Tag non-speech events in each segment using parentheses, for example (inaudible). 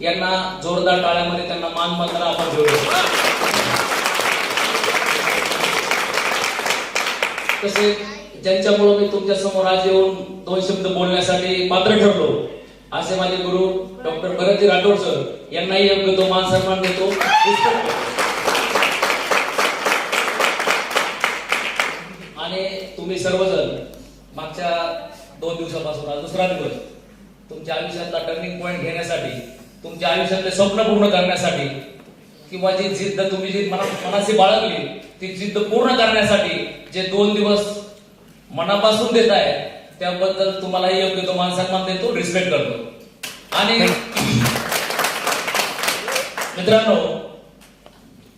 यांना जोरदार टाळ्यामध्ये त्यांना मान मानताना आपण घेऊ तसे ज्यांच्यामुळे मी तुमच्यासमोर आज येऊन दोन शब्द बोलण्यासाठी पात्र ठरलो असे माझे गुरु डॉक्टर भरतजी राठोड सर यांनाही योग्य तो मान सन्मान देतो. आणि तुम्ही सर्वजण मागच्या दोन दिवसापासून आज दुसरा दिवस तुमच्या आयुष्यातला टर्निंग पॉईंट घेण्यासाठी तुमच्या आयुष्यातले स्वप्न पूर्ण करण्यासाठी किंवा जी जिद्द तुम्ही जी मना मनाशी बाळगली ती जिद्द पूर्ण करण्यासाठी जे दोन दिवस मनापासून देत आहे त्याबद्दल तुम्हालाही योग्य तो मान सन्मान देतो रिस्पेक्ट करतो. आणि मित्रांनो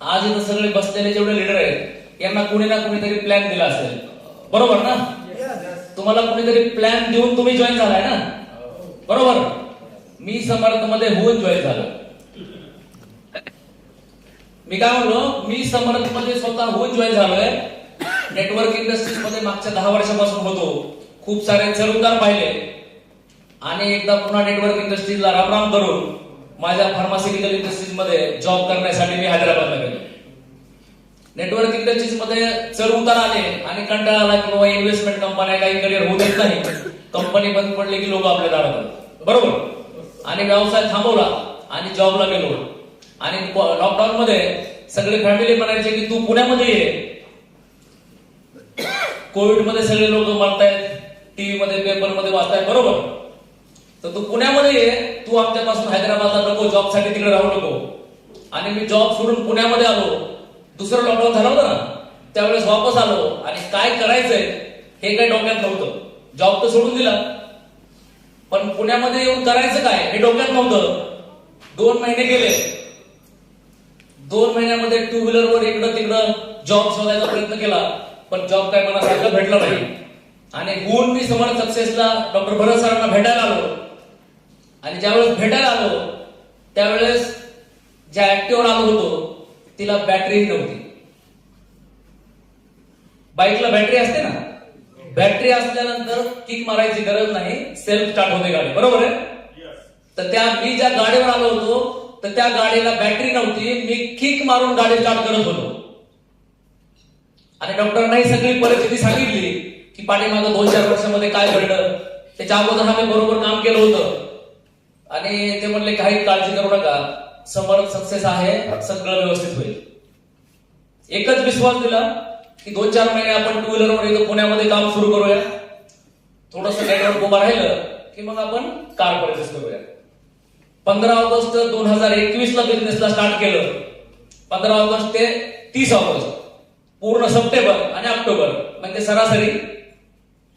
आज इथं सगळे बसलेले जेवढे लीडर आहेत यांना कुणी ना कुणीतरी प्लॅन दिला असेल. बरोबर ना? तुम्हाला कुणीतरी प्लॅन देऊन तुम्ही जॉईन झालाय ना? बरोबर? मी समर्थमध्ये होऊन जॉईन झालो. मी काय म्हणलो? मी समर्थमध्ये स्वतः होऊन जॉईन झालोय. नेटवर्क इंडस्ट्रीजमध्ये मागच्या दहा वर्षापासून होतो. खूप सारे चढउतार पाहिले. आणि एकदा पुन्हा नेटवर्क इंडस्ट्रीजला रामराम करून माझ्या फार्मास्युटिकल इंडस्ट्रीजमध्ये जॉब करण्यासाठी मी हैदराबादला गेलो. नेटवर्क इंडस्ट्रीजमध्ये चढ उतार आले आणि कंटाळा आला की बाबा इन्व्हेस्टमेंट कंपन्या काही करिअर होऊ देत नाही. कंपनी बंद पडली की लोक आपल्या दारात आले. बरोबर. आणि व्यवसाय थांबवला आणि जॉबला गेलो. आणि लॉकडाऊन मध्ये सगळे फॅमिली म्हणायचे की तू पुण्यामध्ये ये. कोविडमध्ये सगळे लोक मारतायत टीव्ही मध्ये पेपरमध्ये वाचतायत बरोबर. तर तू पुण्यामध्ये ये तू आमच्यापासून हैदराबादला नको जॉबसाठी तिकडे राहू नको. आणि मी जॉब सोडून पुण्यामध्ये आलो. दुसरं लॉकडाऊन झालं होतं ना त्यावेळेस वापस आलो. आणि काय करायचंय हे काही डोक्यात नव्हतं. जॉब तर सोडून दिला. पण पुण्यामध्ये येऊन करायचं काय? हे डोक्यात नव्हतं. दोन महिने गेले. दोन महिन्यामध्ये टू व्हीलरवर इकडं तिकडं जॉब शोधायचा प्रयत्न केला. पण जॉब काय मनासारखं भेटला नाही. आणि गुण मी समोर सक्सेसला डॉक्टर भरत सरांना भेटायला आलो. आणि ज्यावेळेस भेटायला आलो त्यावेळेस ज्या ऍक्टिव्हवर आलो होतो तिला बॅटरी नव्हती. बाईकला बॅटरी असते ना? बॅटरी असल्यानंतर किक मारायची गरज नाही सेल्फ स्टार्ट होते गाडी. बरोबर आहे? तर त्या मी ज्या गाडीवर आलो होतो तर त्या गाडीला बॅटरी नव्हती मी किक मारून गाडी स्टार्ट करत होतो. आणि डॉक्टरनाही सगळी परिस्थिती सांगितली की पाठीमागं दोन चार वर्षामध्ये काय घडलं त्याच्या अगोदर आम्ही बरोबर काम केलं होतं. आणि ते म्हणले काही काळजी करू नका समर्थ सक्सेस आहे सगळं व्यवस्थित होईल. एकच विश्वास दिला की दोन चार महिने आपण टू व्हीलरवर इथं पुण्यामध्ये काम सुरू करूया. थोडस नेटवर्क उभं राहिलं की मग आपण कार परचेस करूया. पंधरा ऑगस्ट दोन हजार एकवीस ला बिझनेसला स्टार्ट केलं. पंधरा ऑगस्ट ते तीस ऑगस्ट पूर्ण सप्टेंबर आणि ऑक्टोबर म्हणजे सरासरी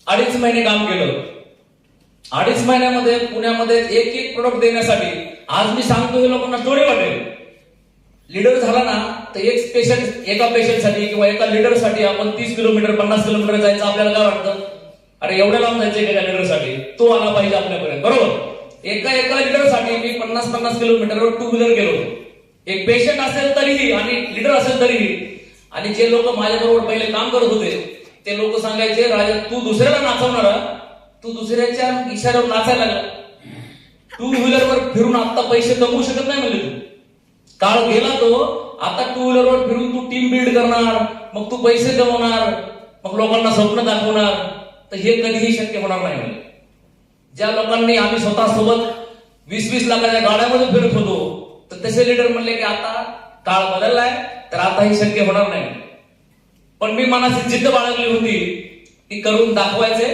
अडीच महिने काम केलं. अडीच महिन्यामध्ये पुण्यामध्ये एक एक प्रोडक्ट देण्यासाठी आज मी सांगतो हे लोकांना स्टोरी वाटेल लीडर झाला ना तर एक पेशंट एका पेशंटसाठी किंवा एका लिडरसाठी आपण तीस किलोमीटर पन्नास किलोमीटर जायचं आपल्याला काय वाटतं? अरे एवढ्या लांब जायचं एका लिडरसाठी तो आला पाहिजे आपल्यापर्यंत. बरोबर? एका एका लिडरसाठी मी पन्नास पन्नास किलोमीटरवर टू व्हीलर गेलो एक पेशंट असेल तरीही आणि लिडर असेल तरीही आणि जे लोक माझ्याबरोबर पहिले काम करत होते ते लोक सांगायचे राजा तू दुसऱ्याला नाचवणारा तू दुसऱ्याच्या इशाऱ्यावर नाचायला लागला. टू व्हीलरवर फिरून आता पैसे कमवू शकत नाही म्हणजे तू. काळ गेला तो आता टू व्हीलरवर फिरून तू टीम बिल्ड करणार मग तू पैसे कमवणार मग लोकांना स्वप्न दाखवणार. तर हे कधीही शक्य होणार नाही म्हणजे ज्या लोकांनी आम्ही स्वतः सोबत वीस वीस लाखाच्या गाड्यामध्ये फिरत होतो तर तसे लीडर म्हणले की आता काळ बदललाय तर आता हे शक्य होणार नाही. पण मी मनाची जिद्द बाळगली होती ती करून दाखवायचे.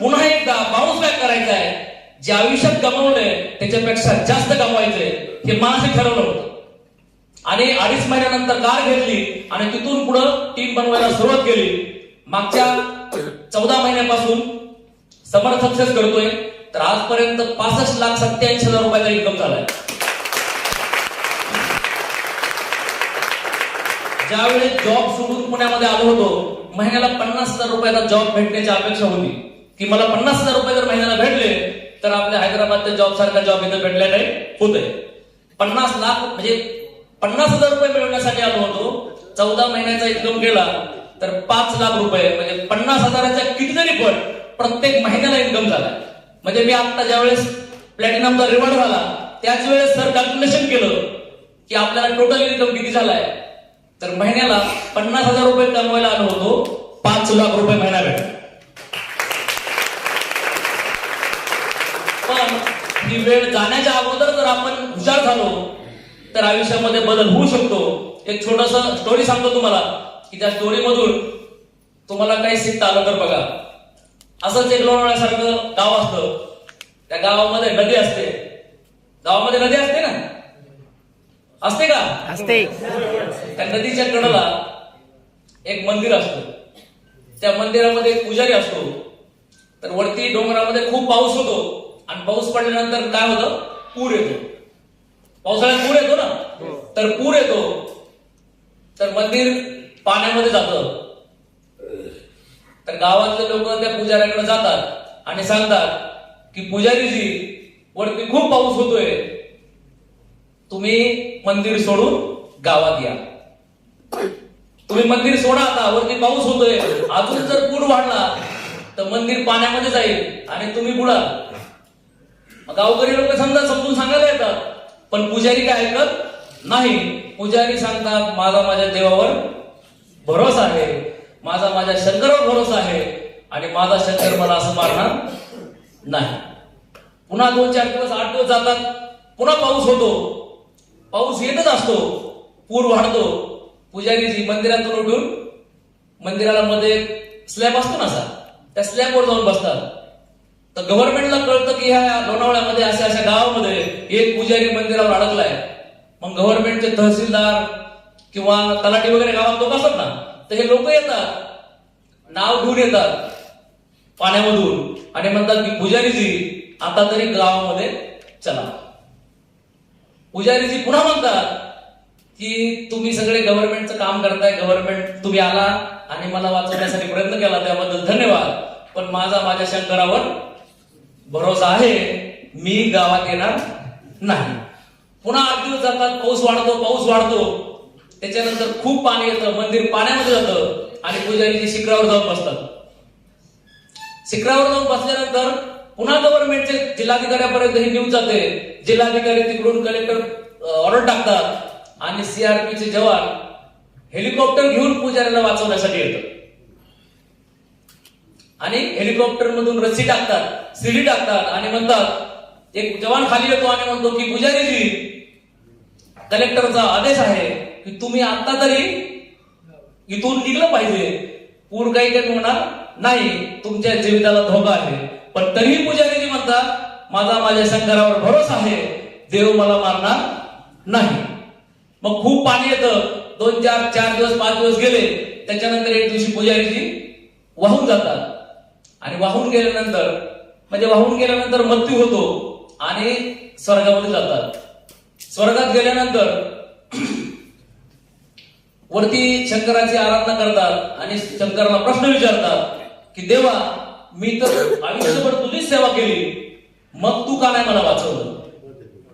पुन्हा एकदा बाउन्स बॅक करायचा आहे जे आयुष्यात गमावलंय त्याच्यापेक्षा जास्त कमवायचंय. हे मनाशी ठरवलं होतं. आणि अडीच महिन्यानंतर कार घेतली आणि तिथून पुढं टीम बनवायला सुरुवात केली. मागच्या चौदा महिन्यापासून समर सक्सेस करतोय. तर आजपर्यंत पासष्ट लाख सत्याऐंशी हजार रुपयाचा इन्कम झालाय. ज्यावेळेस जॉब सोडून पुण्यामध्ये आलो होतो महिन्याला पन्नास हजार रुपयाचा जॉब भेटण्याची अपेक्षा होती. की मला पन्नास हजार रुपये जर महिन्याला भेटले तर आपल्या हैदराबादच्या जॉब सारखा जॉब इथं भेटल्या नाही होतंय. पन्नास लाख म्हणजे पन्नास हजार रुपये मिळवण्यासाठी आलो होतो. चौदा महिन्याचा इन्कम केला तर पाच लाख रुपये म्हणजे पन्नास हजाराच्या कितीतरी पट प्रत्येक महिन्याला इन्कम झाला. म्हणजे मी आता ज्यावेळेस प्लॅटिनमचा रिवॉर्ड झाला त्याच वेळेस सर कॅल्क्युलेशन केलं की आपल्याला टोटल इन्कम किती झालाय. तर महिन्याला पन्नास हजार रुपये कमवायला आलो होतो पाच लाख रुपये महिना भेटला पण ही वेळ जाण्याच्या अगोदर जर आपण हुशार झालो तर आयुष्यामध्ये बदल होऊ शकतो. एक छोटस स्टोरी सांगतो तुम्हाला की त्या स्टोरीमधून तुम्हाला काही शिकता आलं तर बघा. असंच एक लोणावळ्यासारखं गाव असतं. त्या गावामध्ये नदी असते. गावामध्ये नदी असते ना? असते का? असते. त्या नदीच्या कडेला एक मंदिर असतं. त्या मंदिरामध्ये एक पुजारी असतो. तर वरती डोंगरामध्ये खूप पाऊस होतो. आणि पाऊस पडल्यानंतर काय होतं? पूर येतो. पावसाळ्यात पूर येतो ना? तर पूर येतो. तर मंदिर पाण्यामध्ये जातं. तर गावातले लोक त्या पुजाऱ्याकडे जातात आणि सांगतात की पुजारीजी वरती खूप पाऊस होतोय. तुम्ही मंदिर सोडून गावात या. तुम्ही मंदिर सोडा आता वरती पाऊस होतोय. अजून जर पूर वाढला तर मंदिर पाण्यामध्ये जाईल आणि तुम्ही बुडा. गावकरी लोक समजा समजून सांगायला येतात. पण पुजारी काय ऐकत नाही. पुजारी सांगतात माझा माझ्या देवावर भरोसा आहे. माझा माझ्या शंकरावर भरोसा आहे. आणि माझा शंकर मला असं मारणार नाही. पुन्हा दोन चार दिवस आठ दिवस जातात पुन्हा पाऊस होतो. पाऊस येतच असतो. पूर वाढतो. पुजारीजी मंदिरातून उठून मंदिराला मध्ये स्लॅब असतो ना असा त्या स्लॅबवर जाऊन बसतात. तर गव्हर्नमेंटला कळतं की ह्या लोणावळ्यामध्ये अशा अशा गावामध्ये एक पुजारी मंदिरावर अडकलाय. मग गव्हर्नमेंटचे तहसीलदार किंवा तलाठी वगैरे गावात लोक असतात ना तर हे लोक येतात. नाव घेऊन येतात. पाण्यामधून. आणि म्हणतात की पुजारीजी आता तरी गावामध्ये चला. पुजारीजी पुन्हा म्हणतात की तुम्ही सगळे गव्हर्नमेंटचं काम करताय गव्हर्नमेंट तुम्ही आला आणि मला वाचवण्यासाठी प्रयत्न केला त्याबद्दल धन्यवाद. पण माझा माझ्या शंकरावर भरोसा आहे मी गावात येणार नाही. पुन्हा आठ दिवस जातात पाऊस वाढतो पाऊस वाढतो. त्याच्यानंतर खूप पाणी येतं मंदिर पाण्यामध्ये जातं आणि पुजारीजी शिखरावर जाऊन बसतात. शिखरावर जाऊन बसल्यानंतर पुन्हा गव्हर्नमेंटचे जिल्हाधिकाऱ्यापर्यंत ही न्यूज जाते. जिल्हाधिकारी तिकडून कलेक्टर ऑर्डर टाकतात आणि सीआरपीचे जवान हेलिकॉप्टर घेऊन पुजाऱ्याला वाचवण्यासाठी येतात. आणि हेलिकॉप्टर मधून रस्सी टाकतात सिडी टाकतात आणि म्हणतात एक जवान खाली येतो आणि म्हणतो की पुजारीजी कलेक्टरचा आदेश आहे की तुम्ही आता तरी इथून निघलं पाहिजे. पूर काही काही होणार नाही. तुमच्या जीविताला धोका आहे. पण तरीही पुजारीजी म्हणतात माझा माझ्या शंकरावर भरोसा आहे. देव मला मारणार नाही. मग खूप पाणी येतं. दोन चार चार दिवस पाच दिवस गेले. त्याच्यानंतर एक दिवशी पुजारीजी वाहून जातात. आणि वाहून गेल्यानंतर म्हणजे वाहून गेल्यानंतर मृत्यू होतो आणि स्वर्गामध्ये जातात. स्वर्गात गेल्यानंतर (clears throat) वरती शंकराची आराधना करतात आणि शंकराला प्रश्न विचारतात की देवा मी तर आयुष्यभर तुझीच सेवा केली. मग तू का नाही मला वाचवलं?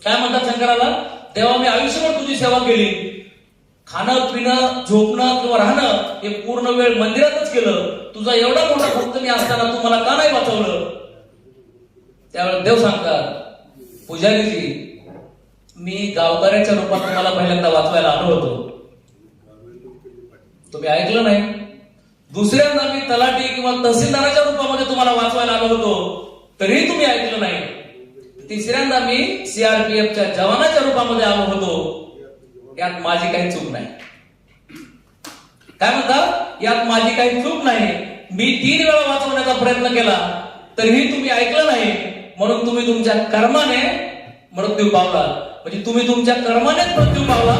काय म्हणतात शंकराला? देवा मी आयुष्यभर तुझी सेवा केली. खाणं पिणं झोपणं किंवा राहणं हे पूर्ण वेळ मंदिरातच केलं तुझा एवढा मोठा भक्त मी असताना तू मला का नाही वाचवलं? त्यावेळेस देव सांगतात पुजारीजी मी गावकऱ्याच्या रूपात तुम्हाला पहिल्यांदा वाचवायला आलो होतो. तुम्ही ऐकलं नाही? दुसऱ्यांदा मी तलाठी किंवा तहसीलदाराच्या रूपामध्ये तुम्हाला वाचवायला आलो होतो. तरीही तुम्ही ऐकलं नाही. तिसऱ्यांदा मी सीआरपीएफच्या जवानाच्या रूपामध्ये आलो होतो. यात माझी काही चूक नाही. काय म्हणतात यात माझी काही चूक नाही. मी तीन वेळा वाचवण्याचा प्रयत्न केला तरीही तुम्ही ऐकलं नाही. म्हणून तुम्ही तुमच्या कर्माने मृत्यू पावला म्हणजे तुम्ही तुमच्या कर्मानेच मृत्यू पावला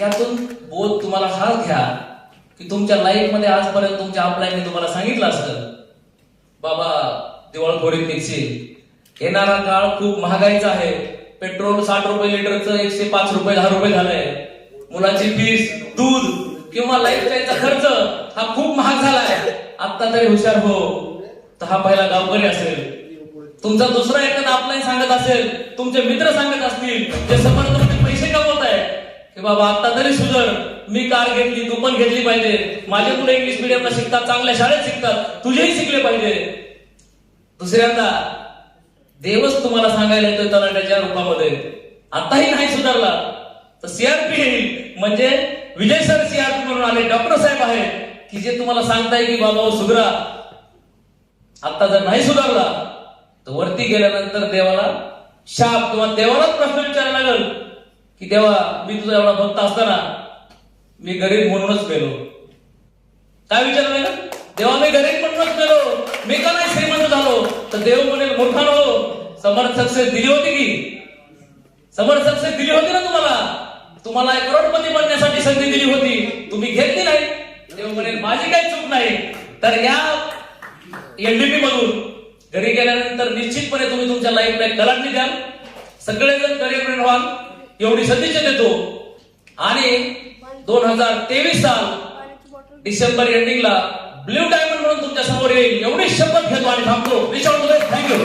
यातून बोध तुम्हाला हाच घ्या. की तुमच्या लाईफमध्ये आजपर्यंत तुमच्या आपल्याने तुम्हाला सांगितलं असतं. बाबा दिवाळखोरीत निघशील. येणारा काळ खूप महागाईचा आहे. पेट्रोल साठ रुपये लिटरचं एकशे पाच रुपये दहा रुपये झालंय. मुलाची फीस दूध किंवा लाईफस्टाईलचा खर्च हा खूप महाग झालाय. आता तरी हुशार हो. तर हा पहिला गावकरी असेल. तुमचा दुसरा एखादा आपलाही सांगत असेल तुमचे मित्र सांगत असतील जे समोर पैसे कमवत आहे की बाबा आता तरी सुधर मी कार घेतली तू पण घेतली पाहिजे. माझे मुलं इंग्लिश मिडियमला शिकतात चांगल्या शाळेत शिकतात तुझेही शिकले पाहिजे. दुसऱ्यांदा देवच तुम्हाला सांगायला येतोय तलाट्याच्या रूपामध्ये. आताही नाही सुधारला. तर सीआरपी येईल म्हणजे विजय सर सीआरपी म्हणून आले डॉक्टर साहेब आहेत की जे तुम्हाला सांगताय की बाबा हो सुधरा आता जर नाही सुधारला तर वरती गेल्यानंतर देवाला शाप किंवा देवालाच प्रश्न विचारायला लागल की देवा मी तुझा एवढा भक्त असताना मी गरीब म्हणूनच गेलो. काय विचारलं देवा मी गरीब म्हणूनच गेलो. मी का नाही श्रीमंत झालो? तर देव म्हणेल मूर्खानो समर्थ सक्सेस दिली होती की? समर्थ सक्सेस दिली होती ना तुम्हाला? तुम्हाला एक करोडपती बनण्यासाठी संधी दिली होती. तुम्ही घेतली नाही. तेव्हा म्हणेल माझी काही चूक नाही. तर या एलडीपी मधून घरी गेल्यानंतर निश्चितपणे तुम्ही तुमच्या लाईफला एक कलाटणी द्याल सगळेजण करिअर व्हाल एवढी सदिच्छा देतो. आणि दोन हजार तेवीस साल डिसेंबर एंडिंगला ब्ल्यू डायमंड म्हणून तुमच्यासमोर येईल. एवढी शपथ घेतो आणि थांबतो. थँक्यू